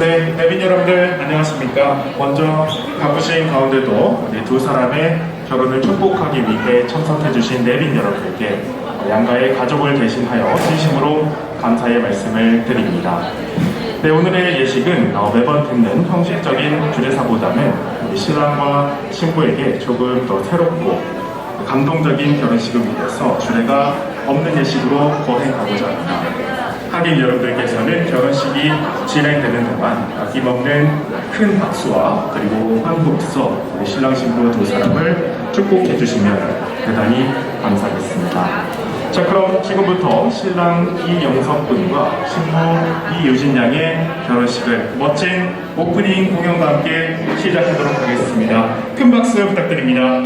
네, 내빈 여러분들 안녕하십니까? 먼저 바쁘신 가운데도 이두 사람의 결혼을 축복하기 위해 참석해주신 내빈 여러분들께 양가의 가족을 대신하여 진심으로 감사의 말씀을 드립니다. 네, 오늘의 예식은 어, 매번 듣는 형식적인 주례사보다는 우리 신랑과 신부에게 조금 더 새롭고 감동적인 결혼식을 위해서 주례가 없는 예식으로 거행하고자 합니다. 하객 여러분들께서는 결혼식이 진행되는 동안 아낌없는 큰 박수와 그리고 한국서 우리 신랑 신부 두 사람을 축복해 주시면 대단히 감사하겠습니다. 자 그럼 지금부터 신랑 이영석 군과 신부 이유진 양의 결혼식을 멋진 오프닝 공연과 함께 시작하도록 하겠습니다. 큰 박수 부탁드립니다.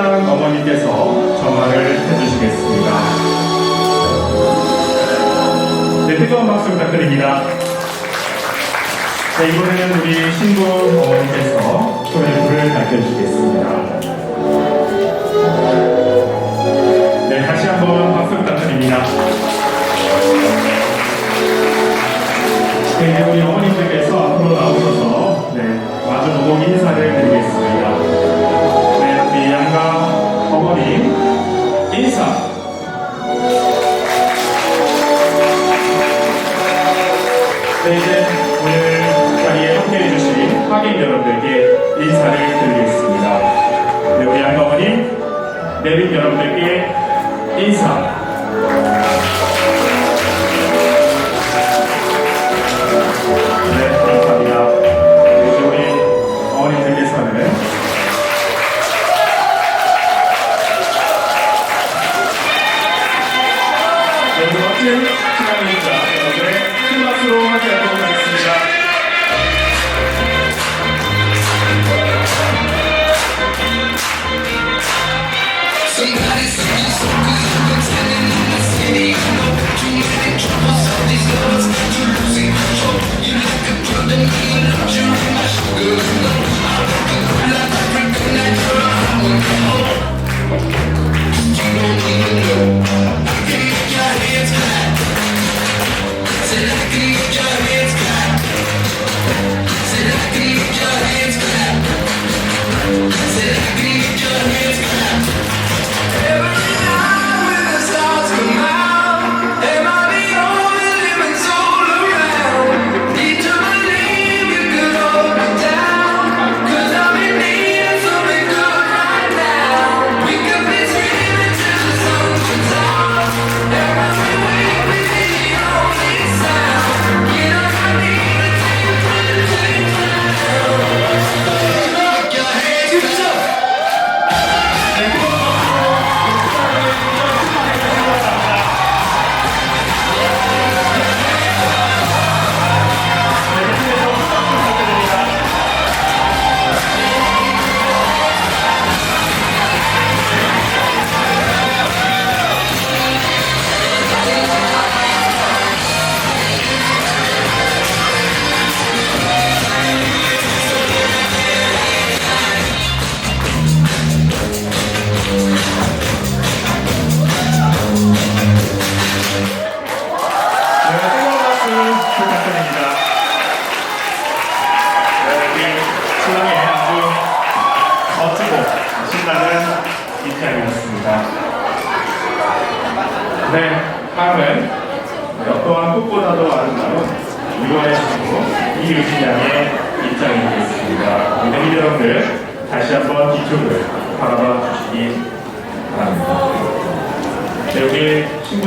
신랑 어머니께서 전화를 해주시겠습니다. 네, 뜨거운 박수 부탁드립니다. 네, 이번에는 우리 신부 어머니께서 소리불을 밝혀주시겠습니다. 네, 다시 한번 박수 부탁드립니다. 네, 우리 어머님들께서 앞으로 나오셔서 네, 마주 보고 인사를 인사를 드리겠습니다. 네, 우리 양가 어머님, 내빈 여러분들께 인사.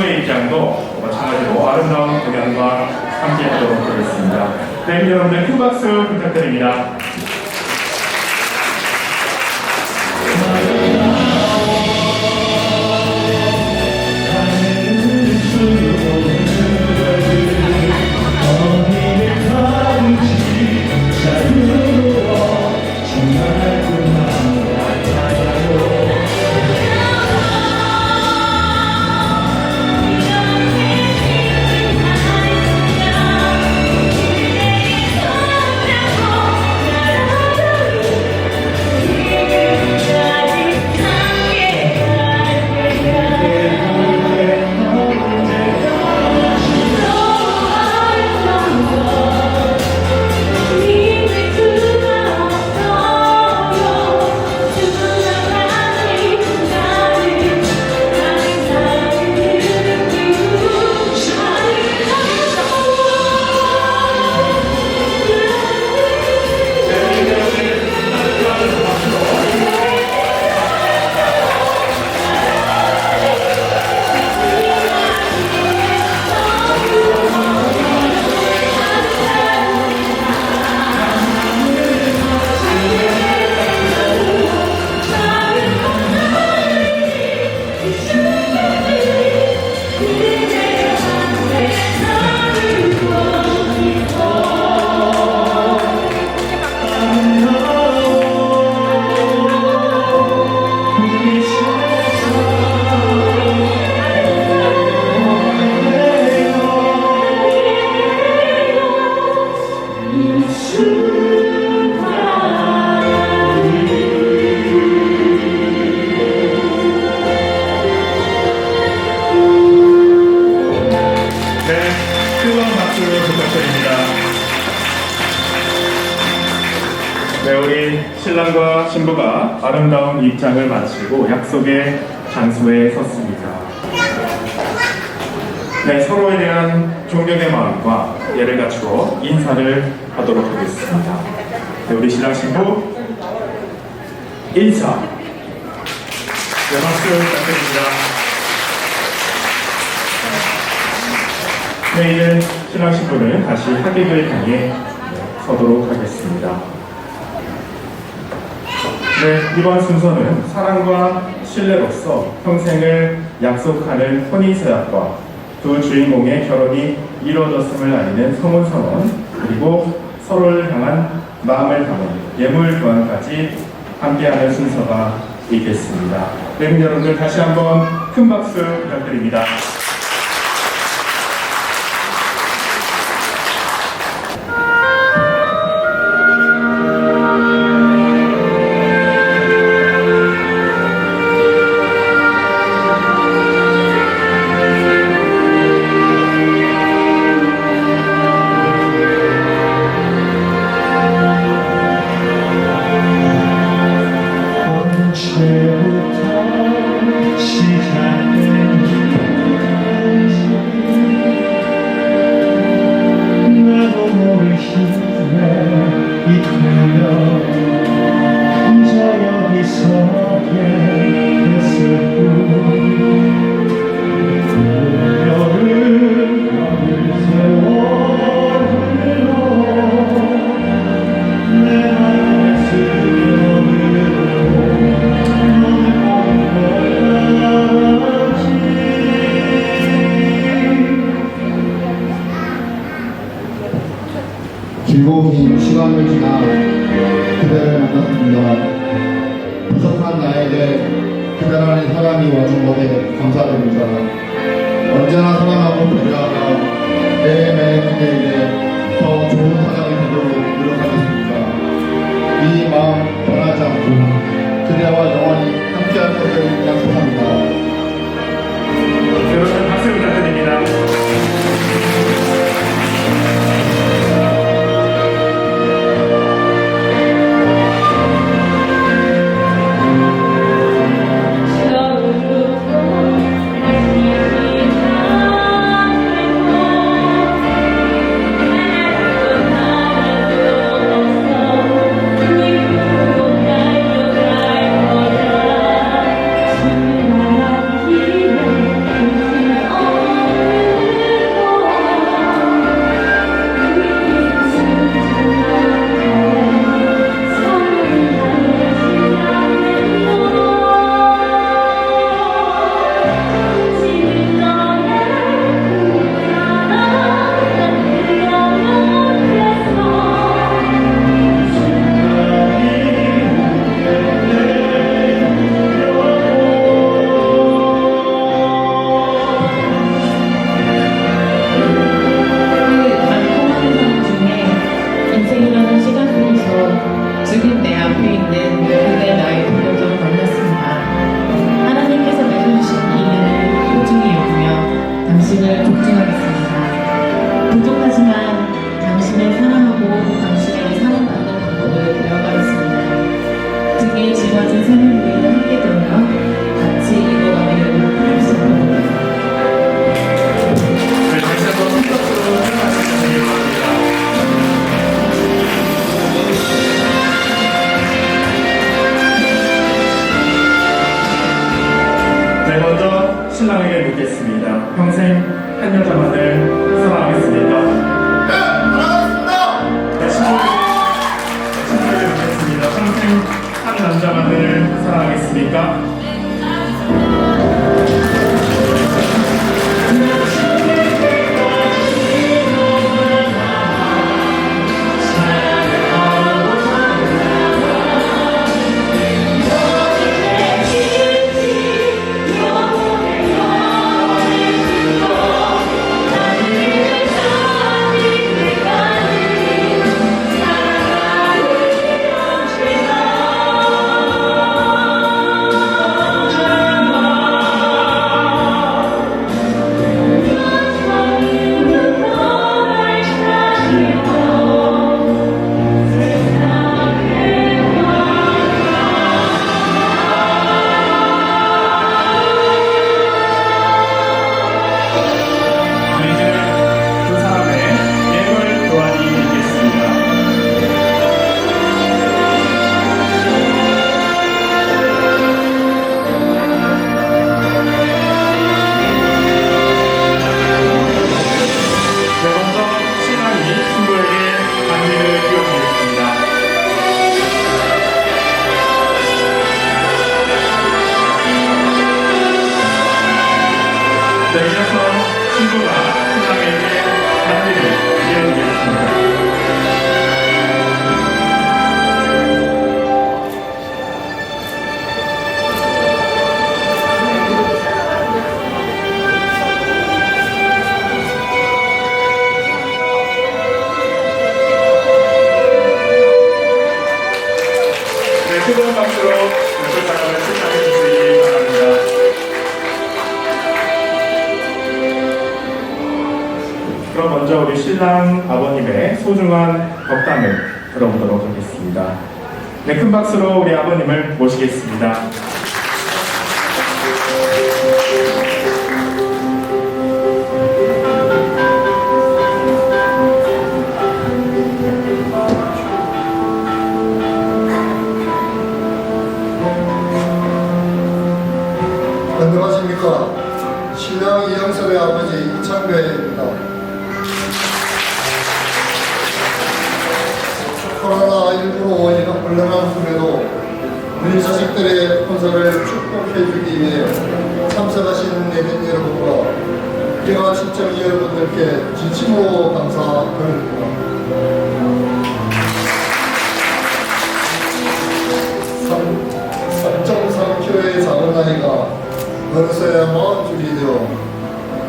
신부의 입장도 마찬가지로 아름다운 공연과 함께 하도록 하겠습니다. 네, 여러분들 큰 박수 부탁드립니다. 아름다운 입장을 마치고 약속의 장소에 섰습니다. 네, 서로에 대한 존경의 마음과 예를 갖추어 인사를 하도록 하겠습니다. 네, 우리 신랑 신부 인사. 네, 박수 부탁드립니다. 네, 이제 신랑 신부는 다시 하객을 향해 서도록 하겠습니다. 네, 이번 순서는 사랑과 신뢰로서 평생을 약속하는 혼인서약과 두 주인공의 결혼이 이루어졌음을 알리는 성혼선언 그리고 서로를 향한 마음을 담은 예물 교환까지 함께하는 순서가 있겠습니다. 네, 여러분들 다시 한번 큰 박수 부탁드립니다. 않고 그대와 영원히 함께할 것을 약속합니다. 신랑에게 묻겠습니다. 평생 한 여자만을 사랑하겠습니까? 네, 사랑하겠습니다. 네, 신부에게 네, 신부에게 묻겠습니다. 평생 한 남자만을 사랑하겠습니까? 소중한 덕담을 들어보도록 하겠습니다. 네, 큰 박수로 우리 아버님을 모시겠습니다. 안녕하십니까. 신랑 이영섭의 아버지 이창배입니다. 코로나19로 인한 불량한 후에도 우리 자식들의 혼사를 축복해주기 위해 참석하신 내빈 여러분과 기와 친정 여러분들께 진심으로 감사드립니다. 삼정삼교의 작은 아이가 어느새 마흔 줄이 되어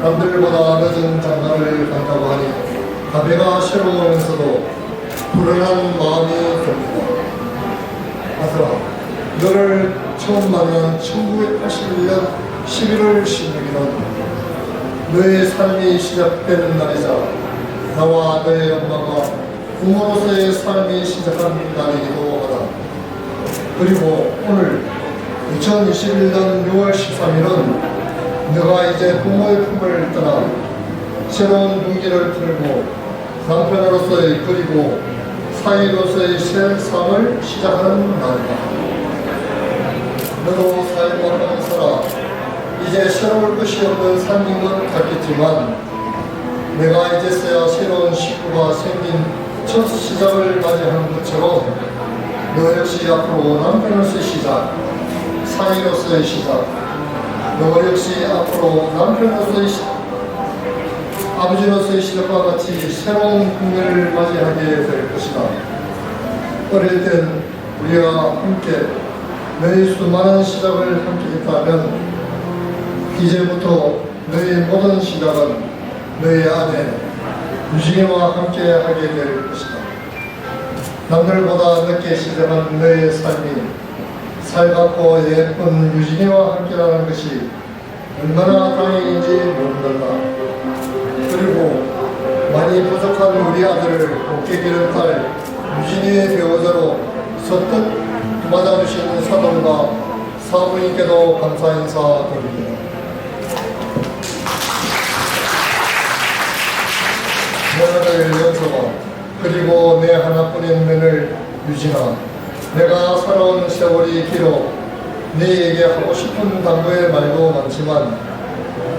남들보다 늦은 장가를 간다고 하니 가비가 새로우면서도 불안한 마음이 듭니다. 아들아, 너를 처음 만난 1981년 11월 16일은 너의 삶이 시작되는 날이자 나와 너의 엄마가 부모로서의 삶이 시작한 날이기도 하다. 그리고 오늘 2021년 6월 13일은 내가 이제 부모의 품을 떠나 새로운 용기를 풀고 남편으로서의 그리고 사위로서의 새 삶을 시작하는 날이다. 너도 삶을 하는 살아 이제 새로울 것이 없는 삶인 것 같겠지만 내가 이제서야 새로운 식구가 생긴 첫 시작을 맞이하는 것처럼 너 역시 앞으로 남편으로서의 시작, 사위로서의 시작, 너 역시 앞으로 남편으로서의 시, 아버지로서의 시작과 같이 새로운 국면을 맞이하게 될 것이다. 어릴 땐 우리가 함께 너희 수많은 시작을 함께 했다면 이제부터 너희 모든 시작은 너희 아내 유진이와 함께 하게 될 것이다. 남들보다 늦게 시작한 너의 삶이 살갑고 예쁜 유진이와 함께라는 것이 얼마나 다행인지 모른다. 그리고 많이 부족한 우리 아들을 곱게 딸 유진이의 배우자로 선뜻 맞아주신 사돈과 사부님께도 감사 인사드립니다. 내 아들 연서가 그리고 내 하나뿐인 며느리 유진아 내가 살아온 세월이 길어 네에게 하고 싶은 당부의 말도 많지만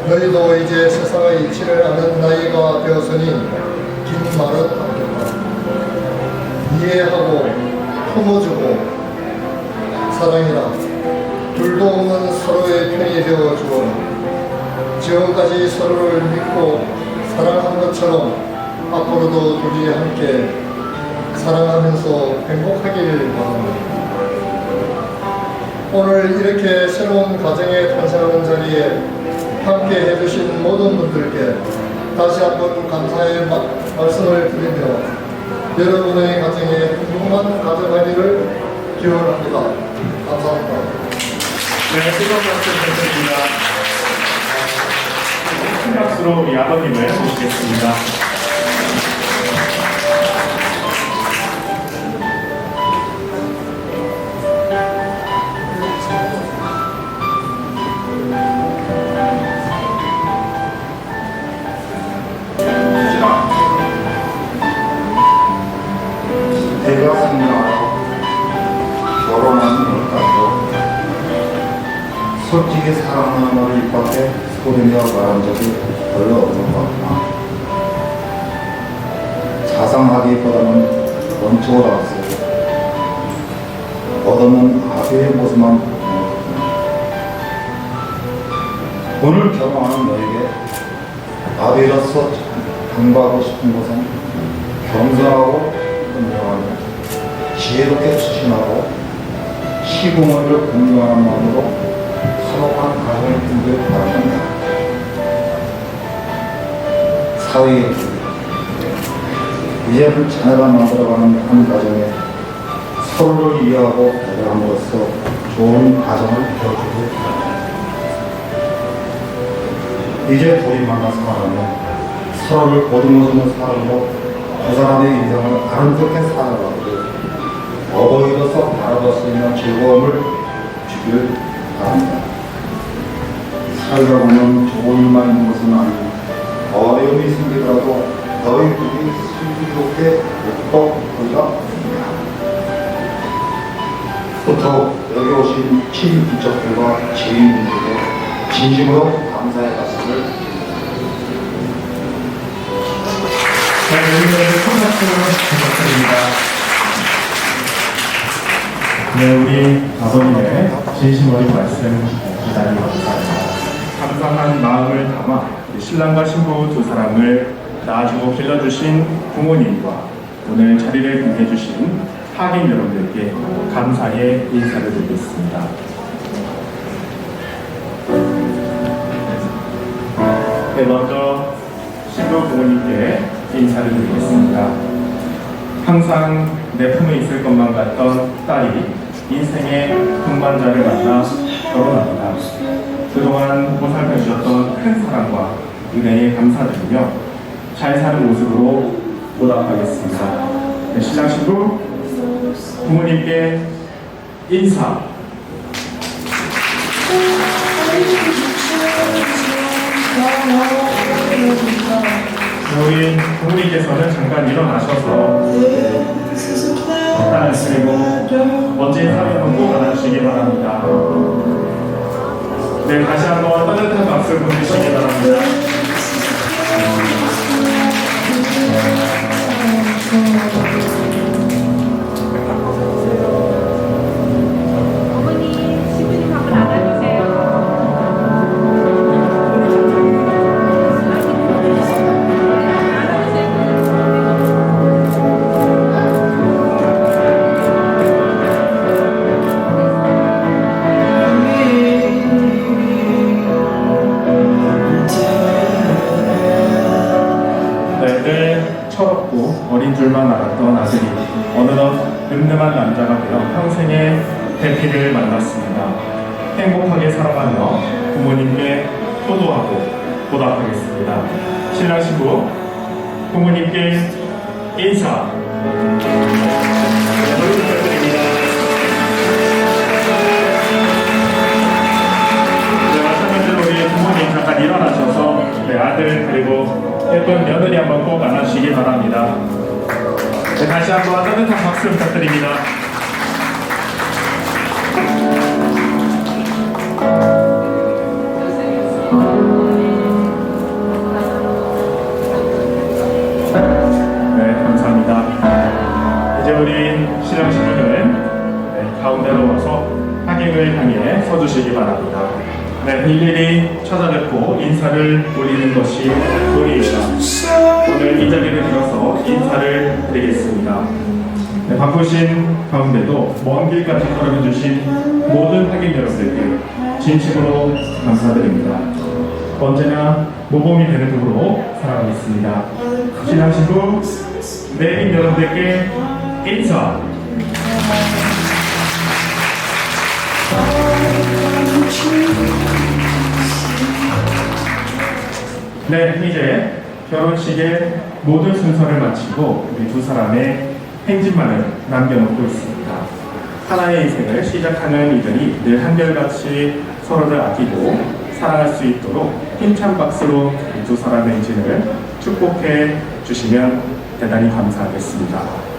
너희도 이제 세상의 이치를 아는 나이가 되었으니 긴 말은 아니다. 이해하고 품어주고 사랑이라 둘도 없는 서로의 편이 되어 주어라 지금까지 서로를 믿고 사랑한 것처럼 앞으로도 둘이 함께 사랑하면서 행복하기를 바랍니다. 오늘 이렇게 새로운 가정에 탄생하는 자리에 함께 해주신 모든 분들께 다시 한번 감사의 마- 말씀을 드리며 여러분의 가정에 행복한 가정하기를 기원합니다. 감사합니다. 네, 뜨거운 박수 부탁드립니다. 큰 박수로 우리 아버님을 모시겠습니다. 소리내어 말한 적이 별로 없는 것 같구나. 자상하기보다는 원칙으로 왔어요. 얻어는 아비의 모습만. 오늘 결혼하는 너에게 아비로서 당부하고 싶은 것은 겸손하고 현명하며 지혜롭게 추진하고 시부모를 공경하는 마음으로 화목한 가정을 꾸길 바랍니다. 사회의 길 이제는 자녀가 만들어가는 한 가정에 서로를 이해하고 배려함으로써 좋은 가정을 이뤄주길 바랍니다. 이제 둘이 만나 살아가면 서로를 보듬어주는 사람으로 두 사람의 인생을 아름답게 살아가고 어버이로서 바라볼 수 있는 즐거움을 주길 바랍니다. 살다 보면 좋은 일만 있는 것은 아니고 어려움이 생기더라도 너희 둘이 슬기롭게 없습니다. 부터 여기 오신 친인척들과 지인분들께 진심으로 감사의 말씀을 네, 여러분들 큰 박수 부탁드립니다. 네, 우리 아버님의 진심 어린 말씀 기다리고 감사합니다. 감사한 마음을 담아 신랑과 신부 두 사람을 낳아주고 길러주신 부모님과 오늘 자리를 빛내주신 하객 여러분들께 감사의 인사를 드리겠습니다. 네, 먼저 신부 부모님께 인사를 드리겠습니다. 항상 내 품에 있을 것만 같던 딸이 인생의 동반자를 만나 결혼합니다. 그동안 보살펴 주셨던 큰 사랑과 은혜에 감사드리며 잘 사는 모습으로 보답하겠습니다. 네, 신랑 신부 부모님께 인사. 우리 부모님께서는 잠깐 일어나셔서 딸 그리고 멋진 사회를 꼭 안아주시기 바랍니다. 네, 다시 한번 따뜻한 박수 보내주시기 바랍니다. 어 줄만 알았던 아들이 어느덧 늠름한 남자가 되어 평생의 대피를 만났습니다. 행복하게 살아가며 부모님께 효도하고 보답하겠습니다. 신랑 신부 부모님께 인사. 네, 잠깐 일어나셔서 네, 아들 그리고 예쁜 며느리 한번 꼭 안아주시기 바랍니다. 네, 다시 한번 따뜻한 박수 부탁드립니다. 네, 감사합니다. 이제 우리 신앙신부들 네, 가운데로 와서 하객을 향해 서주시기 바랍니다. 네, 일일이 찾아뵙고 인사를 올리는 것이 도리입니다. 오늘 이 자리를 빌어서 인사를 드리겠습니다. 네, 바쁘신 가운데도 먼 길까지 걸어해 주신 모든 하객 여러분들께 진심으로 감사드립니다. 언제나 모범이 되는 쪽으로 살아가겠습니다. 신부 내빈 여러분들께 인사. 네, 이제 결혼식의 모든 순서를 마치고 우리 두 사람의 행진만을 남겨놓고 있습니다. 하나의 인생을 시작하는 이들이 늘 한결같이 서로를 아끼고 사랑할 수 있도록 힘찬 박수로 이두 사람의 행진을 축복해 주시면 대단히 감사하겠습니다.